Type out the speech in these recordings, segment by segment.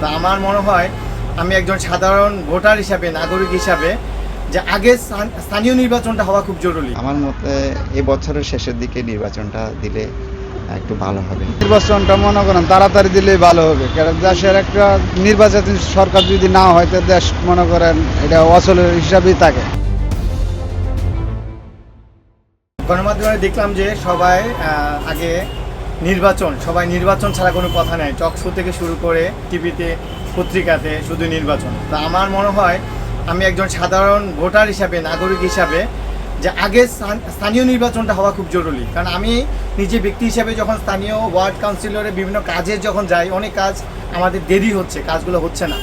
তো আমার মনে হয় আমি একজন সাধারণ ভোটার হিসাবে নাগরিক হিসাবে যে আগে স্থান- স্থানীয় নির্বাচনটা হওয়া খুব জরুরি। আমার মতে এই বছরের শেষের দিকে নির্বাচনটা দিলে একটু ভালো হবে। নির্বাচনটা মনে করেন তাড়াতাড়ি দিলেই ভালো হবে। কারণ দেশের একটা নির্বাচিত সরকার যদি না হয় তো দেশ মনে করেন এটা অচল হিসাবেই থাকে। গণমাধ্যমে দেখলাম যে সবাই আগে নির্বাচন সবাই নির্বাচন ছাড়া কোনো কথা নাই। টক শো থেকে শুরু করে টিভিতে পত্রিকাতে শুধু নির্বাচন। তো আমার মনে হয় আমি একজন সাধারণ ভোটার হিসাবে নাগরিক হিসাবে যে আগে স্থান- স্থানীয় নির্বাচনটা হওয়া খুব জরুরি। কারণ আমি নিজে ব্যক্তি হিসাবে যখন স্থানীয় ওয়ার্ড কাউন্সিলরে বিভিন্ন কাজে যখন যাই অনেক কাজ আমাদের দেরি হচ্ছে কাজগুলো হচ্ছে না।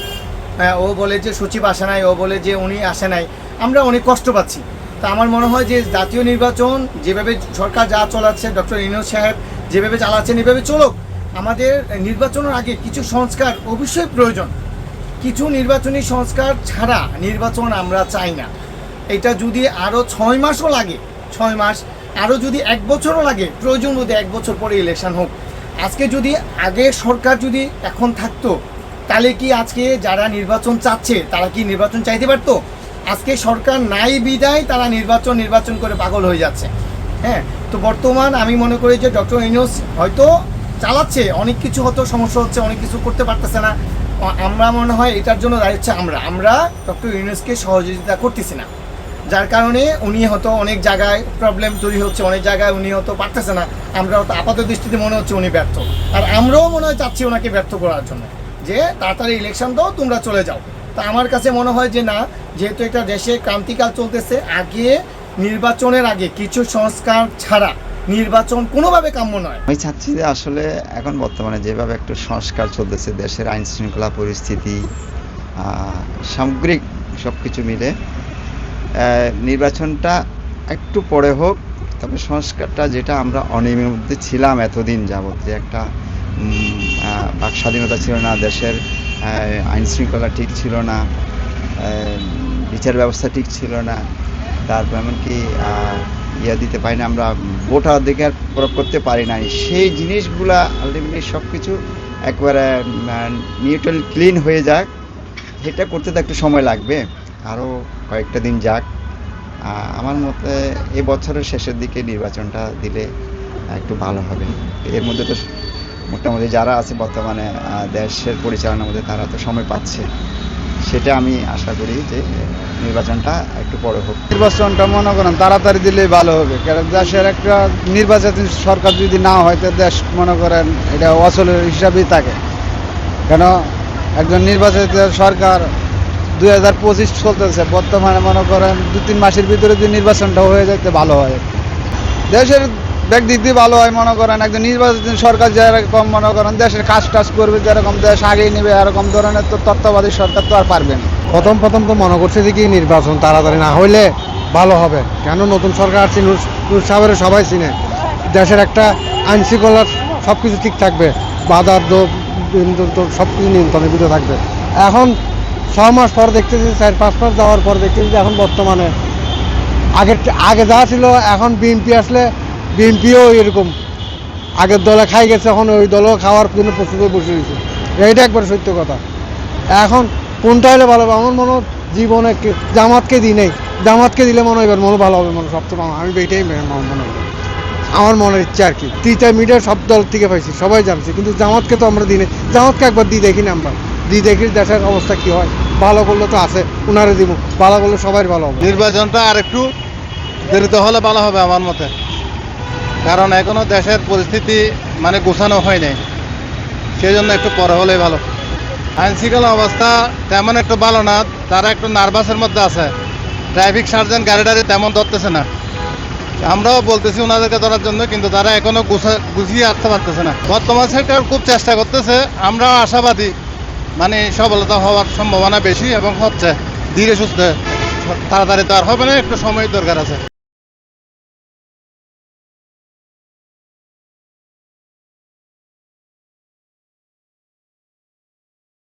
হ্যাঁ, ও বলে যে সচিব আসে নাই ও বলে যে উনি আসে নাই। আমরা অনেক কষ্ট পাচ্ছি। তা আমার মনে হয় যে জাতীয় নির্বাচন যেভাবে সরকার যা চলাচ্ছে ডক্টর ইনোজ সাহেব যেভাবে চালাচ্ছেন, এভাবে চলুক। আমাদের নির্বাচনের আগে কিছু সংস্কার অবশ্যই প্রয়োজন। কিছু নির্বাচনী সংস্কার ছাড়া নির্বাচন আমরা চাই না। এটা যদি আরও ছয় মাসও লাগে, ছয় মাস আরও যদি এক বছরও লাগে, প্রয়োজন যদি এক বছর পরে ইলেকশন হোক। আজকে যদি, আগে সরকার যদি এখন থাকতো, তাহলে কি আজকে যারা নির্বাচন চাচ্ছে, তারা কি নির্বাচন চাইতে পারতো? আজকে সরকার নাই বিদায়, তারা নির্বাচন নির্বাচন করে পাগল হয়ে যাচ্ছে। হ্যাঁ তো বর্তমান আমি মনে করি যে ডক্টর ইনোস হয়তো চালাচ্ছে, অনেক কিছু হয়তো সমস্যা হচ্ছে, অনেক কিছু করতে পারতেছে না। আমরা মনে হয় এটার জন্য দাঁড়িয়ে হচ্ছে আমরা। আমরা ডক্টর ইউনুসকে সহযোগিতা করতেছি না। যার কারণে উনি হয়তো অনেক জায়গায় প্রবলেম তৈরি হচ্ছে, অনেক জায়গায় উনি হয়তো পারতেছে না। আমরা হয়তো আপাত দৃষ্টিতে মনে হচ্ছে উনি ব্যর্থ। আর আমরাও মনে হয় চাচ্ছি ওনাকে ব্যর্থ করার জন্য যে তাড়াতাড়ি ইলেকশন দাও, তোমরা চলে যাও। তা আমার কাছে মনে হয় যে না, যেহেতু একটা দেশে ক্রান্তিকাল চলতেছে, আগে নির্বাচনের আগে কিছু সংস্কার ছাড়া নির্বাচন কোনোভাবে কাম্য নয়। আমি চাচ্ছি যে আসলে এখন বর্তমানে যেভাবে একটু সংস্কার চলতেছে, দেশের আইন শৃঙ্খলা পরিস্থিতি সামগ্রিক সব কিছু মিলে নির্বাচনটা একটু পরে হোক, তবে সংস্কারটা যেটা আমরা অনিয়মের মধ্যে ছিলাম এতদিন যাবত যে একটা বাক স্বাধীনতা ছিল না, দেশের আইন শৃঙ্খলা ঠিক ছিল না বিচার ব্যবস্থা ঠিক ছিল না তারপর এমনকি ইয়া দিতে পারি না, আমরা ভোটাধিকার প্রয়োগ করতে পারি নাই। সেই জিনিসগুলা আলটিমেটলি সব কিছু একবারে নিউট্রাল ক্লিন হয়ে যাক। সেটা করতে তো একটু সময় লাগবে। আরও কয়েকটা দিন যাক। আমার মতে এ বছরের শেষের দিকে নির্বাচনটা দিলে একটু ভালো হবে। এর মধ্যে তো মোটামুটি যারা আছে বর্তমানে দেশের পরিচালনার মধ্যে তারা তো সময় পাচ্ছে। সেটা আমি আশা করি যে নির্বাচনটা একটু পরে হোক। নির্বাচনটা মনে করেন, তাড়াতাড়ি দিলেই ভালো হবে। কারণ দেশের একটা নির্বাচন সরকার যদি না হয়, তো দেশ মনে করেন এটা অচলের হিসাবেই থাকে। কেন? একজন নির্বাচিত সরকার দুই হাজার পঁচিশ চলতেছে, বর্তমানে মনে করেন দু তিন মাসের ভিতরে যদি নির্বাচনটা হয়ে যেতে ভালো হয়। দেশের ব্যক্তিক দিয়ে ভালো হয়, মনে করেন, একজন নির্বাচিত সরকার যেরকম মনে করেন, দেশের কাজ টাজ করবে, যেরকম দেশ আগেই নেবে, এরকম ধরনের তো তত্ত্বাবধায়ক সরকার তো আর পারবে না। প্রথম প্রথম তো মনে করছে যে কি নির্বাচন তাড়াতাড়ি না হইলে ভালো হবে। কেন নতুন সরকার আসছে, নুর সবাই চিনে। দেশের একটা আইন শৃঙ্খলা সব কিছু ঠিক থাকবে। বাধার তো সব কিছু নিয়ন্ত্রণের ভিতরে থাকবে। এখন ছ মাস পর দেখতেছি, চার পাঁচ মাস যাওয়ার পর দেখতেছি এখন বর্তমানে আগের আগে যা ছিল, এখন বিএনপি আসলে বিএনপিও এরকম আগের দলে খাই গেছে, এখন ওই দলও খাওয়ার জন্য প্রস্তুত বসে রয়েছে। এইটা একবার সত্য কথা। এখন কোনটা হলে ভালো হবে? আমার মনে জীবনে জামাতকে দিই নেই। জামাতকে দিলে মনে হয় এবার মনে ভালো হবে, মনে সবচেয়ে ভালো। আমি এইটাই মনে হয়। আমার মনের ইচ্ছা আর কি। টিচার মিডিয়ার সব দল থেকে পাইছি, সবাই জানছে। কিন্তু জামাতকে তো আমরা দিই নাই। জামাতকে একবার দিয়ে দেখি না আমরা। দিয়ে দেখি দেশের অবস্থা কি হয়। ভালো করলে তো আছে, উনারে দিব ভালো করলে সবাই ভালো হবে। নির্বাচনটা আর একটু দেরিতে হলে ভালো হবে আমার মতে। কারণ এখনও দেশের পরিস্থিতি মানে গোছানো হয় নাই সেই জন্য একটু পরে হলেই ভালো। আইন শৃঙ্খলা অবস্থা তেমন একটু ভালো না, তারা একটু নার্ভাসের মধ্যে আছে। ট্রাফিক সার্জেন্ট গাড়ি টাড়ি তেমন ধরতেছে না। আমরাও বলতেছি ওনাদেরকে ধরার জন্য, কিন্তু তারা এখনও গুছা- গুছিয়ে আসতে পারতেছে না। বর্তমান সরকার খুব চেষ্টা করতেছে, আমরাও আশাবাদী। মানে সফলতা হওয়ার সম্ভাবনা বেশি এবং হচ্ছে, ধীরে সুস্থে। তাড়াতাড়ি তো আর হবে না, একটু সময় দরকার আছে।